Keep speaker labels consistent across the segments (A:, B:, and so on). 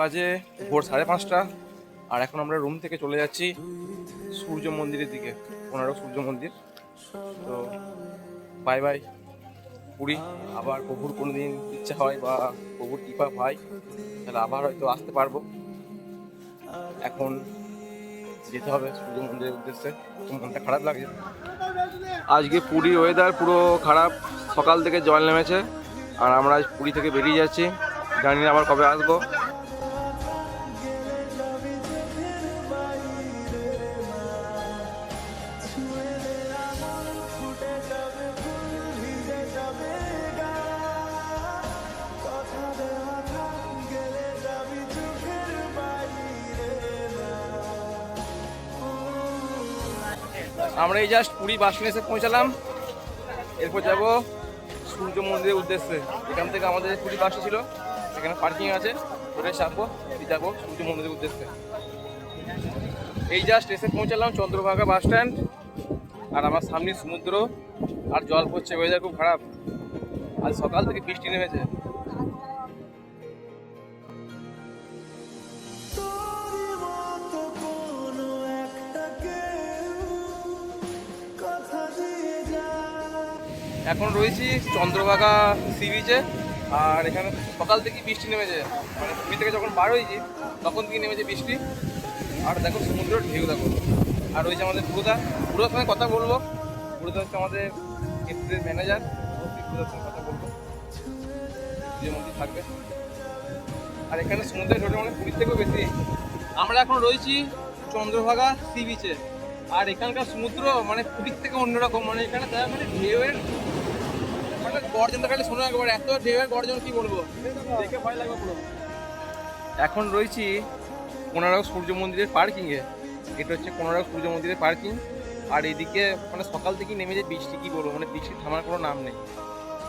A: বাজে ভোর সাড়ে পাঁচটা, আর এখন আমরা রুম থেকে চলে যাচ্ছি সূর্য মন্দিরের দিকে, কোনারক সূর্য মন্দির। তো বাই বাই পুরী। আবার প্রভুর কোনো দিন ইচ্ছা হয় বা প্রভুর কৃপা হয়, তাহলে আবার হয়তো আসতে পারব। এখন যেতে হবে সূর্য মন্দিরের উদ্দেশ্যে। মনটা খারাপ লাগছে। আজকে পুরীর ওয়েদার পুরো খারাপ। সকাল থেকে জল নেমেছে, আর আমরা আজ পুরী থেকে বেরিয়ে যাচ্ছি। জানি না আবার কবে আসব। আমরা এই জাস্ট পুরী বাস এসে পৌঁছালাম। এরপর যাব সূর্য মন্দিরের উদ্দেশ্যে। এখান থেকে আমাদের পুরী বাসটা ছিল এখানে পার্কিং আছে। ওটা চাপবো যাব সূর্য মন্দিরের উদ্দেশ্যে। এই জাস্ট এসে পৌঁছালাম চন্দ্রভাগা বাস স্ট্যান্ড আর আমার সামনে সমুদ্র, আর জল পড়ছে ওয়েদার খুব খারাপ। আজ সকাল থেকে বৃষ্টি নেমেছে। এখন রয়েছি চন্দ্রভাগা সি বিচে আর এখানে সকাল থেকে বৃষ্টি নেমেছে। মানে পুরী থেকে যখন বার হয়েছি, তখন থেকে নেমেছে বৃষ্টি। আর দেখো সমুদ্র ঢেউ দেখো। আর রয়েছে আমাদের পুরোদা পুরোদার সঙ্গে কথা বলব। পুরোদা হচ্ছে আমাদের এপ্রিলের ম্যানেজার পুরোদার সঙ্গে কথা বলব। যে মন্দির থাকবে। আর এখানে সমুদ্রের ঢেউটা মানে পুরীর থেকেও বেশি। আমরা এখন রয়েছি চন্দ্রভাগা সি বিচে আর এখানকার সমুদ্র মানে পুরীর থেকে অন্যরকম মানে এখানে তার মানে ঢেউয়ের গর্জনটা খালি শোনা একবার এত ঢেউয়ের গর্জন কি বলব? দেখে ভয় লাগবে পুরো। এখন রয়েছি কোনারক সূর্য মন্দিরের পার্কিংয়ে এটা হচ্ছে কোনারক সূর্য মন্দিরের পার্কিং আর এদিকে মানে সকাল থেকেই নেমে যে বৃষ্টি কি বলব? মানে বৃষ্টি থামার কোনো নাম নেই।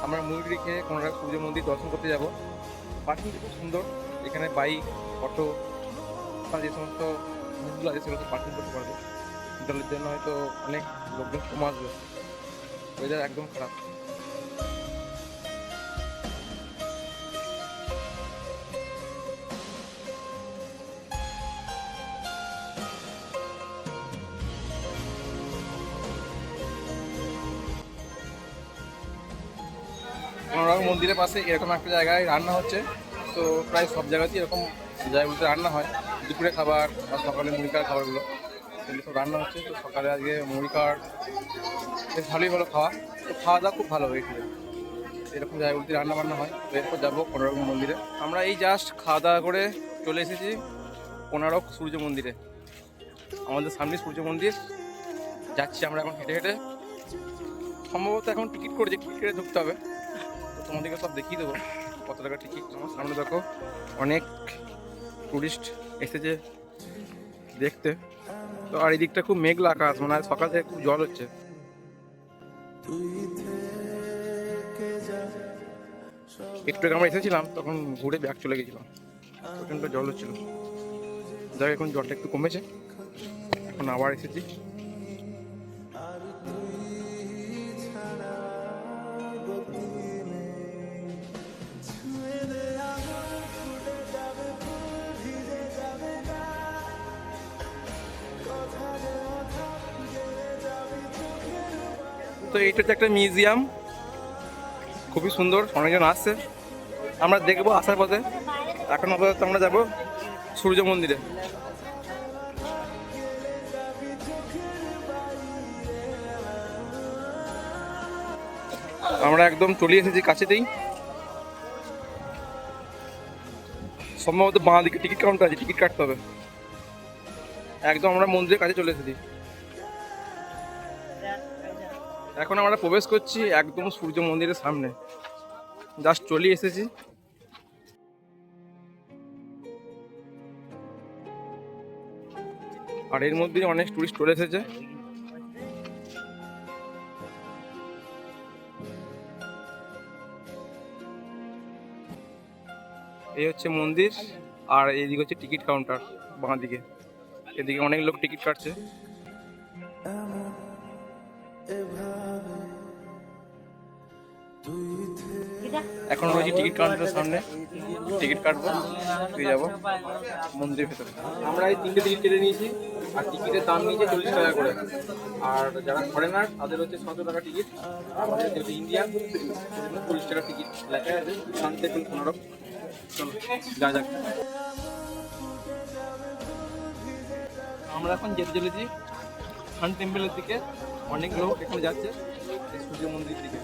A: আমরা ময়ূর রেখে কোনারক সূর্য মন্দির দর্শন করতে যাব। পার্কিংটা খুব সুন্দর। এখানে বাইক অটো বা যে সমস্ত জিনিসগুলো আছে সেগুলো পার্কিং করতে পারব। জলের জন্য হয়তো অনেক লোকজন কম আসবে। ওয়েদার একদম খারাপ। কোনোরকম মন্দিরের পাশে এরকম একটা জায়গায় রান্না হচ্ছে। তো প্রায় সব জায়গাতেই এরকম জায়গাগুলোতে রান্না হয়। দুপুরে খাবার বা সকালে মুড়িকার খাবারগুলো। এগুলো সব রান্না হচ্ছে। তো সকালে আজকে মুড়িকার বেশ ভালোই হলো খাওয়া। তো খাওয়া দাওয়া খুব ভালো হয়েছিল। এরকম জায়গাগুলোতে রান্না বান্না হয়। তো এরপর যাব কোনোরকম মন্দিরে। আমরা এই জাস্ট খাওয়া দাওয়া করে চলে এসেছি কোনারক সূর্য মন্দিরে। আমাদের সামনে সূর্য মন্দির। যাচ্ছি আমরা এখন হেঁটে হেঁটে। সম্ভবত এখন টিকিট করেছি টিকিট কেটে ঢুকতে হবে। তোমাদেরকে সব দেখিয়ে দেবো। কত টাকা টিকিট আমার সামনে দেখো। অনেক টুরিস্ট এসেছে দেখতে। তো আর এই দিকটা খুব মেঘলা আকাশ মানে আজ সকাল থেকে খুব জল হচ্ছে। একটু আমরা এসেছিলাম, তখন ঘুরে ব্যাগ চলে গেছিলাম। প্রচণ্ড জল হচ্ছিল। যাই এখন জলটা একটু কমেছে। এখন আবার এসেছি। তো এইটা হচ্ছে একটা মিউজিয়াম। খুবই সুন্দর, অনেকজন আসছে। আমরা দেখব আসার পথে। এখন আপাতত আমরা যাব সূর্য মন্দিরে। আমরা একদম চলে এসেছি কাছেতেই। সম্ভবত বাঁ দিকে টিকিট কাউন্টার আছে, টিকিট কাটতে হবে। একদম আমরা মন্দিরের কাছে চলে এসেছি। এখন আমরা প্রবেশ করছি একদম সূর্য মন্দিরের সামনে। জাস্ট চলে এসেছি। আর এর মধ্যে অনেক টুরিস্ট চলে এসেছে। এই হচ্ছে মন্দির, আর এইদিকে হচ্ছে টিকিট কাউন্টার বাঁ দিকে এদিকে অনেক লোক টিকিট কাটছে। এখন রয়েছি টিকিট কাউন্টারের সামনে। টিকিট কাটবো, দিয়ে যাব মন্দিরের ভেতরে। আমরা এই তিনটে টিকিট কেটে নিয়েছি, আর টিকিটের দাম নিয়েছে চল্লিশ টাকা করে। আর যারা ফরেনার তাদের হচ্ছে সতেরো টাকা টিকিট, আমাদের ইন্ডিয়ান চল্লিশ টাকা টিকিট লেখা আছে। শান্তিপুর পনেরো। চলো, যা যাক। আমরা এখন যেতে চলেছি সান টেম্পলের দিকে। অনেক লোক এখানে যাচ্ছে সূর্য মন্দির দিকে।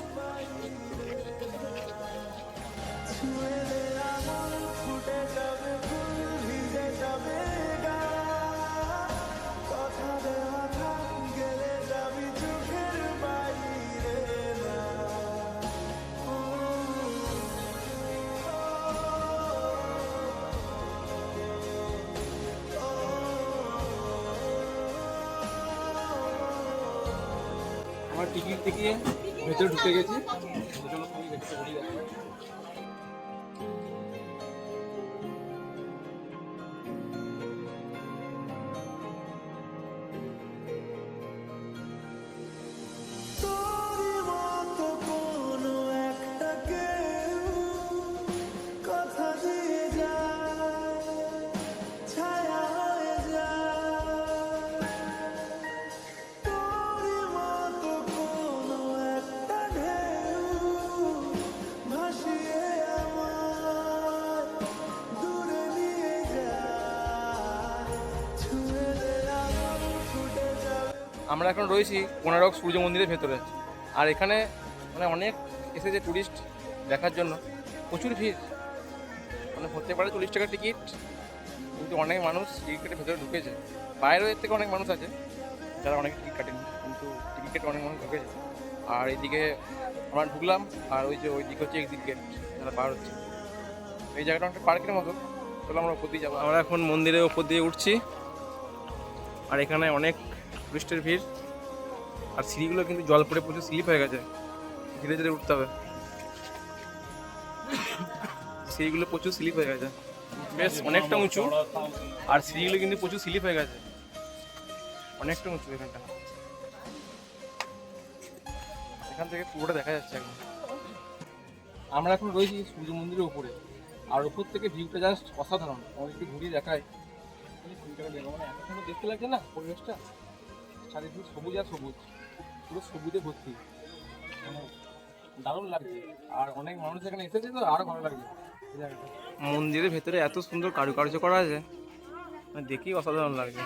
A: টিকিট দেখিয়ে ভেতরে ঢুকে গেছি।
B: আমরা
A: এখন রয়েছি কোনারক সূর্য মন্দিরের ভেতরে। আর এখানে মানে অনেক এসেছে টুরিস্ট দেখার জন্য। প্রচুর ভিড়। মানে হতে পারে চল্লিশ টাকার টিকিট কিন্তু অনেক মানুষ টিকিট কেটে ভেতরে ঢুকেছে। বাইরের থেকে অনেক মানুষ আছে, যারা অনেক টিকিট কাটেনি, কিন্তু টিকিট কেটে অনেক মানুষ ঢুকেছে। আর এইদিকে আমরা ঢুকলাম, আর ওই যে ওই দিকে হচ্ছে একদিক গেট যারা পার হচ্ছে। এই জায়গাটা একটা পার্কের মতো। চলো আমরা ওপর দিয়ে যাব। আমরা এখন মন্দিরের ওপর দিয়ে উঠছি। আর এখানে অনেক টুরিস্টের ভিড়। আর সিঁড়িগুলো কিন্তু জল পড়ে প্রচুর স্লিপ হয়ে গেছে। ধীরে ধীরে উঠতে হবে। সিঁড়িগুলো প্রচুর স্লিপ হয়ে গেছে। বেশ অনেকটা উঁচু। আর সিঁড়িগুলো কিন্তু প্রচুর স্লিপ হয়ে গেছে। অনেকটা উঁচু এখানটা। এখান থেকে পুরোটা দেখা যাচ্ছে এখন। আমরা এখন রয়েছি সূর্য মন্দিরের উপরে। আর উপর থেকে ভিউটা জাস্ট অসাধারণ। একটু ঘুরিয়ে দেখায় মানে দেখতে লাগছে না পরিবেশটা? চারিদিকে সবুজ আর সবুজ, পুরো সবুজে ভর্তি। মানে দারুণ লাগছে। আর অনেক মানুষ এখানে এসেছে তো, আরও ভালো লাগছে মন্দিরের ভেতরে এত সুন্দর কারুকার্য করা আছে দেখি দেখেই অসাধারণ লাগছে।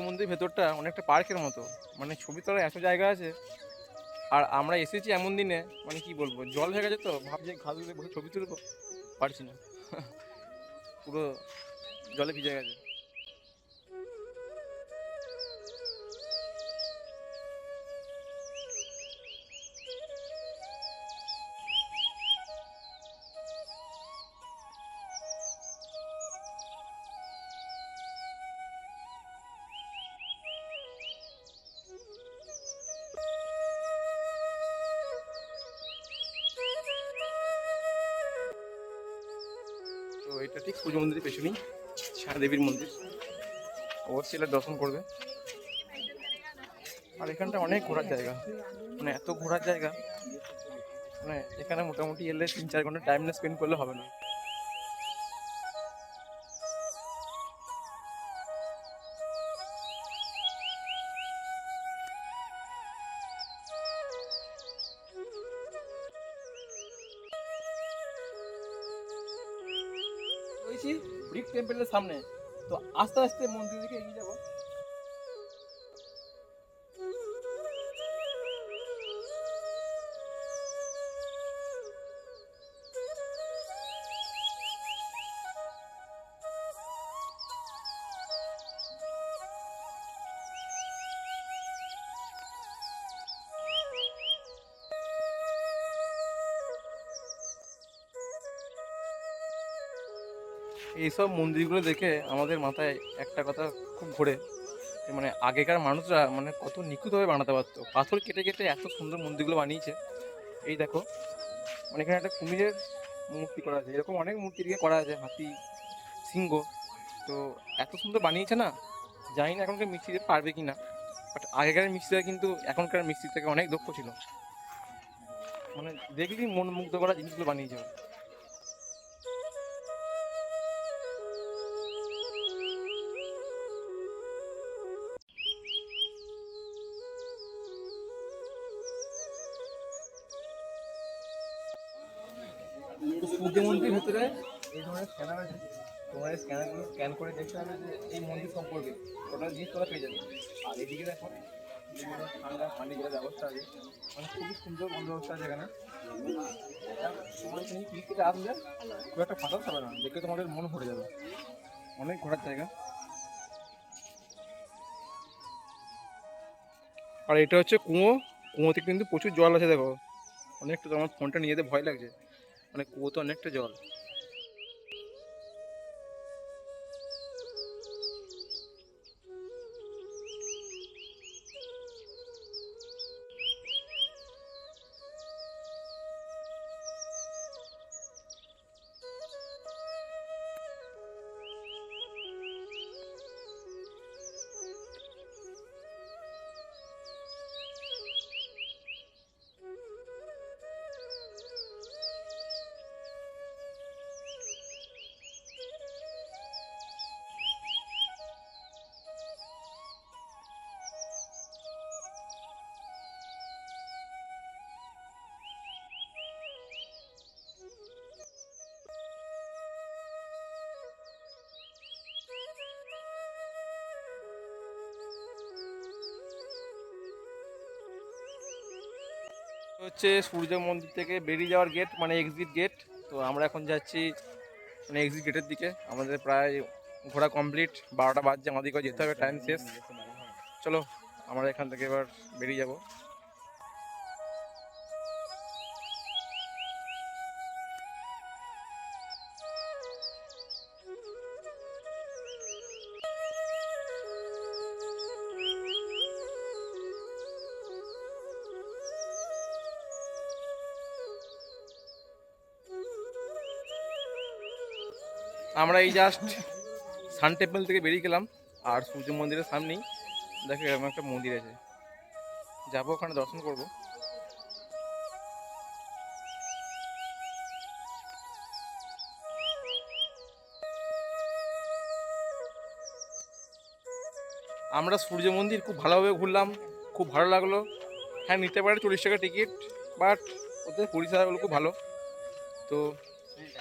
A: মন্দির ভেতরটা অনেকটা পার্কের মতো। মানে ছবি তোলার এত জায়গা আছে। আর আমরা এসেছি এমন দিনে মানে কি বলব, জল হয়ে গেছে তো, ভাবছি বসে ছবি তুলবো? পারছি না। পুরো জলে ভিজে গেছে। এটা ঠিক পুজো মন্দিরের পেছনেই সারাদেবীর মন্দির। অবশ্যই এটা দর্শন করবে। আর এখানটা অনেক ঘোরার জায়গা। মানে এত ঘোরার জায়গা মানে এখানে মোটামুটি এলে তিন চার ঘণ্টা টাইম না স্পেন্ড করলে হবে না। সামনে। তো আস্তে আস্তে মন্দির দিকে এগিয়ে যাব। এইসব মন্দিরগুলো দেখে আমাদের মাথায় একটা কথা খুব ঘোরে মানে আগেকার মানুষরা মানে কত নিখুঁতভাবে বানাতে পারতো। পাথর কেটে কেটে এত সুন্দর মন্দিরগুলো বানিয়েছে। এই দেখো মানে এখানে একটা কুমিরের মূর্তি করা আছে। এরকম অনেক মূর্তি দিয়ে করা আছে, হাতি, সিংহ। তো এত সুন্দর বানিয়েছে না, জানি না এখনকার মিস্ত্রিদের পারবে কি না বাট আগেকার মিস্ত্রিরা কিন্তু এখনকার মিস্ত্রি থেকে অনেক দক্ষ ছিল। মানে দেখলেই মন মুগ্ধ করা জিনিসগুলো বানিয়েছে স্ক্যানার আছে তোমরা এই স্ক্যানারগুলো স্ক্যান করে দেখতে হবে যে এই মন্দির সম্পর্কে ওটা জিনিস তোমরা পেয়ে যাবে। আর এদিকে দেখো ঠান্ডা পানি জলের ব্যবস্থা আছে। মানে খুবই সুন্দর বন্দোবস্ত আছে এখানে। তোমার এখানে পিক থেকে আসলে খুব একটা ফাটাতে হবে না। দেখে তোমাদের মন ভরে যাবে। অনেক ঘোরার জায়গা। আর এটা হচ্ছে কুয়ো। কুয়োতে কিন্তু প্রচুর জল আছে দেখো। অনেকটা তো আমার ফোনটা নিয়ে যেতে ভয় লাগছে। মানে কুয়োতে অনেকটা জল। হচ্ছে সূর্য মন্দির থেকে বেরিয়ে যাওয়ার গেট মানে এক্সিট গেট তো আমরা এখন যাচ্ছি মানে এক্সিট গেটের দিকে। আমাদের প্রায় ঘোরা কমপ্লিট বারোটা বাজছে আমাদেরকে যেতে হবে টাইম শেষ। চলো, আমরা এখান থেকে এবার বেরিয়ে যাব। আমরা এই জাস্ট সান টেম্পল থেকে বেরিয়ে গেলাম, আর সূর্য মন্দিরের সামনেই দেখো এরকম একটা মন্দির আছে। যাব ওখানে দর্শন করব। আমরা সূর্য মন্দির খুব ভালোভাবে ঘুরলাম, খুব ভালো লাগল। হ্যাঁ নিতে পারে চল্লিশ টাকা টিকিট বাট ওদের পরিষেবাগুলো খুব ভালো। তো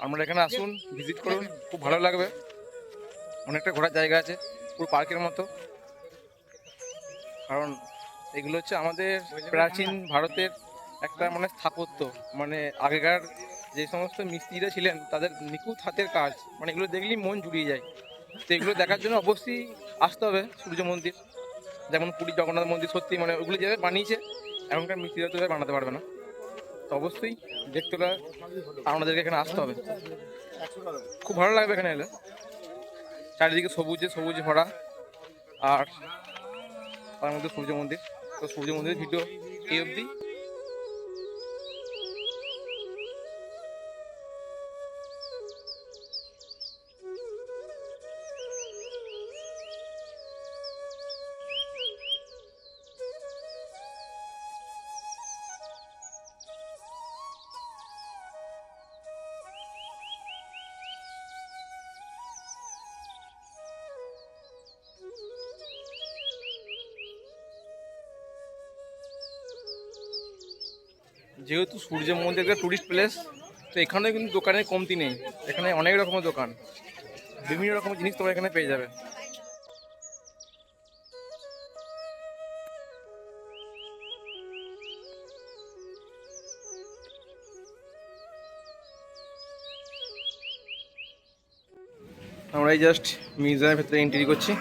A: আমরা এখানে আসুন ভিজিট করুন, খুব ভালো লাগবে। অনেকটা ঘোরার জায়গা আছে, পুরো পার্কের মতো। কারণ এগুলো হচ্ছে আমাদের প্রাচীন ভারতের একটা মানে স্থাপত্য মানে আগেকার যে সমস্ত মিস্ত্রিরা ছিলেন, তাদের নিখুঁত হাতের কাজ মানে এগুলো দেখলেই মন জুড়িয়ে যায়। তো এগুলো দেখার জন্য অবশ্যই আসতে হবে সূর্য মন্দির। যেমন পুরী জগন্নাথ মন্দির সত্যি মানে ওগুলো যেভাবে বানিয়েছে, এখনকার মিস্ত্রিরা তো বানাতে পারবে না। অবশ্যই দেখতে হলে আমাদেরকে এখানে আসতে হবে। খুব ভালো লাগবে এখানে এলে। চারিদিকে সবুজে সবুজে ভরা আর তার মধ্যে সূর্য মন্দির। তো সূর্য মন্দিরের ভিডিও এই অবধি। যেহেতু সূর্য মন্দির একটা টুরিস্ট প্লেস তো এখানে কিন্তু দোকানের কমতি নেই। এখানে অনেক রকমের দোকান। বিভিন্ন রকমের জিনিস তোমরা এখানে পেয়ে যাবে। আমরা এই জাস্ট মিউজিয়ামের ভেতরে এন্ট্রি করছি।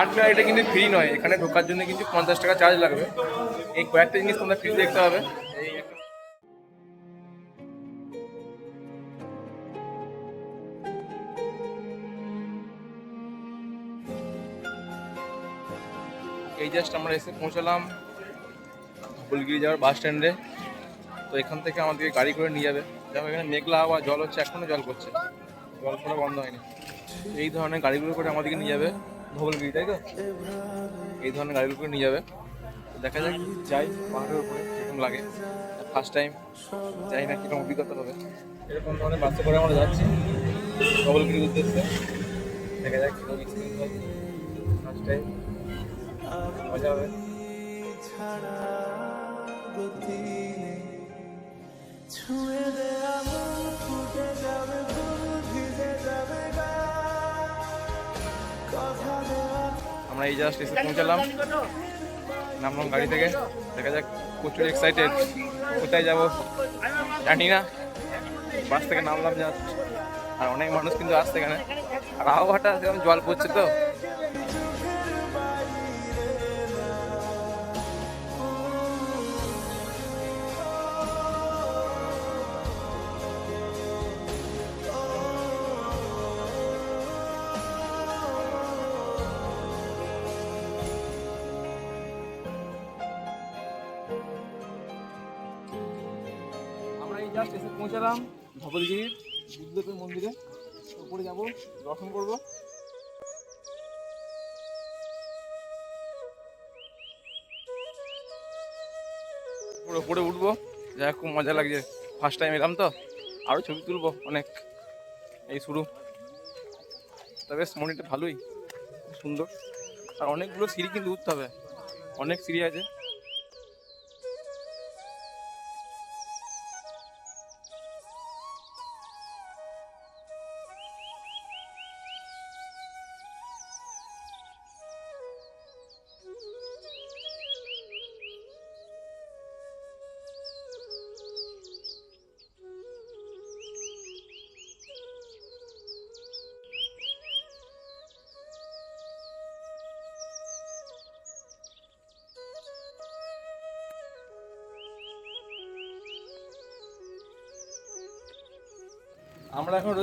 A: আর্ট গ্যালারিটা কিন্তু ফ্রি নয়। এখানে ঢোকার জন্য কিন্তু পঞ্চাশ টাকা চার্জ লাগবে। এই কয়েকটা জিনিস তোমরা ফ্রি দেখতে হবে এই এই জাস্ট আমরা এসে পৌঁছালাম ফুলগিরি যাওয়ার বাস স্ট্যান্ডে তো এখান থেকে আমাদেরকে গাড়ি করে নিয়ে যাবে। যেমন এখানে মেঘলা হাওয়া, জল হচ্ছে, এখনও জল করছে জল পড়া বন্ধ হয়নি। এই ধরনের গাড়িগুলো করে আমাদেরকে নিয়ে যাবে। ধবলগিরি, তাই তো? এই ধরনের গাড়িগুলো করে নিয়ে যাবে। দেখা যাক, যাই, পাহাড়ের উপরে কীরকম লাগে। ফার্স্ট টাইম যাই না, কীরকম অভিজ্ঞতা হবে। এরকম ধরনের বাসে করে আমরা যাচ্ছি। ধবলগিরির উদ্দেশ্যে। দেখা যাক, কীরকম এক্সপিরিয়েন্স হয়। ফার্স্ট টাইম মজা হবে।
B: ছাড়া গতি ছুঁয়ে দে আগুন ফুটে যাবে
A: আমরা এই জাস্ট এসে পৌঁছালাম। নামলাম গাড়ি থেকে। দেখা যাক প্রচুর এক্সাইটেড কোথায় যাব জানি না। বাস থেকে নামলাম জাস্ট। আর অনেক মানুষ কিন্তু আসছে এখানে। আর আবহাওয়াটা জল পড়ছে তো। এসে ধবলগিরির বুদ্ধদেবের মন্দিরে উপরে যাব, দর্শন করব। উপরে উঠবো। যাই খুব মজা লাগছে। ফার্স্ট টাইম এলাম তো। আরও ছবি তুলবো অনেক। এই শুরু। তবে মন্দিরটা ভালোই। সুন্দর। আর অনেকগুলো সিঁড়ি কিন্তু উঠতে হবে। অনেক সিঁড়ি আছে।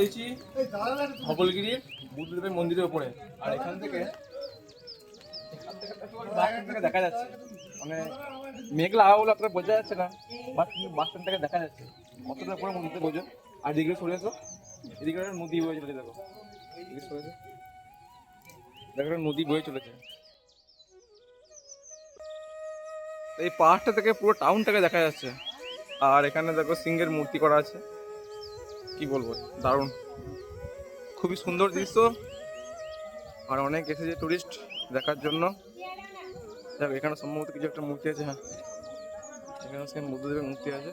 A: রয়েছি ধবলগিরির বুদ্ধদেবের মন্দিরের উপরে। আর এখান থেকে দেখা যাচ্ছে। মানে মেঘলা আবহাওয়া বলে আপনারা বোঝা যাচ্ছে না বাট বাস স্ট্যান্ড থেকে দেখা যাচ্ছে। কতটা করে মন্দিরতে বোঝো। আর এদিকে সরে এসো। এদিকে নদী বয়ে চলেছে, দেখো। এসো। দেখো নদী বয়ে চলেছে। এই পাহাড়টা থেকে পুরো টাউনটাকে দেখা যাচ্ছে। আর এখানে দেখো সিংহের মূর্তি করা আছে। কি বলব, দারুণ। খুবই সুন্দর দৃশ্য। আর অনেক এসেছে টুরিস্ট দেখার জন্য। এখানে সম্ভবত কিছু একটা মূর্তি আছে হ্যাঁ। এখানে সে বুদ্ধদেবের মূর্তি আছে।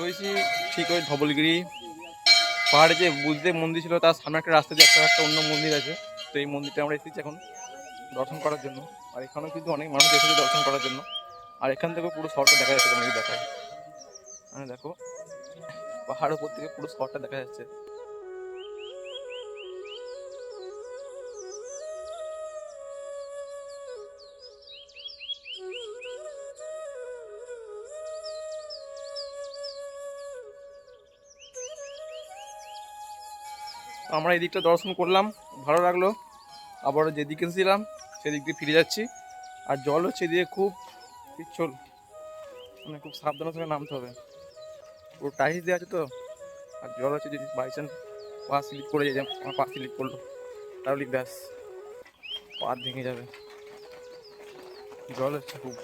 A: রয়েছি ঠিক ওই ধবলগিরি পাহাড়ে যে বুঝতে মন্দির ছিল, তার সামনে একটা রাস্তা দিয়ে একটা একটা অন্য মন্দির আছে। তো এই মন্দিরটা আমরা এসেছি এখন দর্শন করার জন্য। আর এখানেও কিন্তু অনেক মানুষ এসেছে দর্শন করার জন্য। আর এখান থেকে পুরো শহরটা দেখা যাচ্ছে তোমাকে দেখায়। মানে দেখো, পাহাড়ের উপর থেকে পুরো শহরটা দেখা যাচ্ছে। আমরা এদিকটা দর্শন করলাম, ভালো লাগল। আবার যেদিকে এসেছিলাম, সেদিক দিয়ে ফিরে যাচ্ছি। আর জল হচ্ছে দিয়ে খুব পিচ্ছল মানে খুব সাবধানের সঙ্গে নামতে হবে। পুরো টাইস দেওয়া আছে তো, আর জল হচ্ছে যদি বাই চান্স পা স্লিপ করে যায়, আমার পা স্লিপ করল। তাহলে ব্যাস, পা ভেঙে যাবে। জল হচ্ছে খুব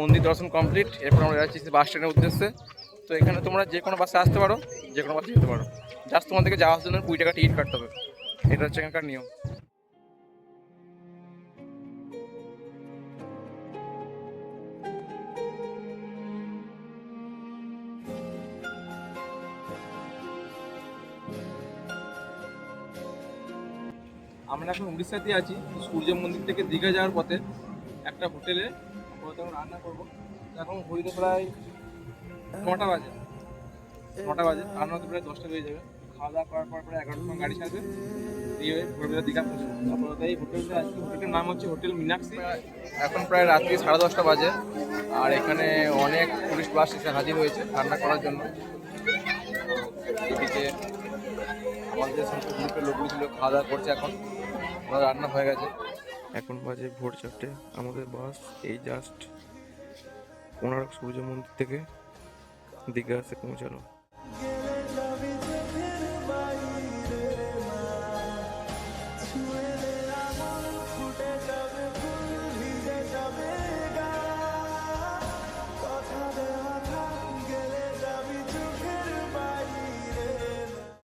A: মন্দির দর্শন কমপ্লিট, এরপর আমরা যাচ্ছি বাস স্ট্যান্ডের উদ্দেশ্যে। তো এখানে তোমরা যে কোনো বাসে আসতে পারো, যে কোনো বাসে যেতে পারো। জাস্ট তোমাদেরকে যাওয়ার জন্য কুড়ি টাকা টিকিট কাটতে হবে। এটা হচ্ছে এখানকার নিয়ম। আমরা এখন উড়িষ্যাতে আছি। সূর্য মন্দির থেকে দীঘা যাওয়ার পথে একটা হোটেলে ওখানে রান্না করব। এখন ঘড়িতে প্রায় নটা বাজে। নটা বাজে। রান্না হতে প্রায় দশটা বেজে যাবে। খাওয়া দাওয়া করার পর প্রায় এগারোটার সময় গাড়ি ছাড়বে। দিয়ে ভোরবেলা দীঘা তারপর এই আজকে নাম হচ্ছে হোটেল মিনাক্সি এখন প্রায় রাত্রি সাড়ে দশটা বাজে। আর এখানে অনেক টুরিস্ট বাস এসে হাজির হয়েছে রান্না করার জন্য। এদিকে আমাদের গ্রুপের লোকগুলো ছিল, খাওয়া দাওয়া করছে এখন। রান্না হয়ে গেছে। এখন বাজে ভোর চারটে। আমাদের বাস এই জাস্ট কোনারক সূর্য মন্দির থেকে দীঘা এসে পৌঁছালো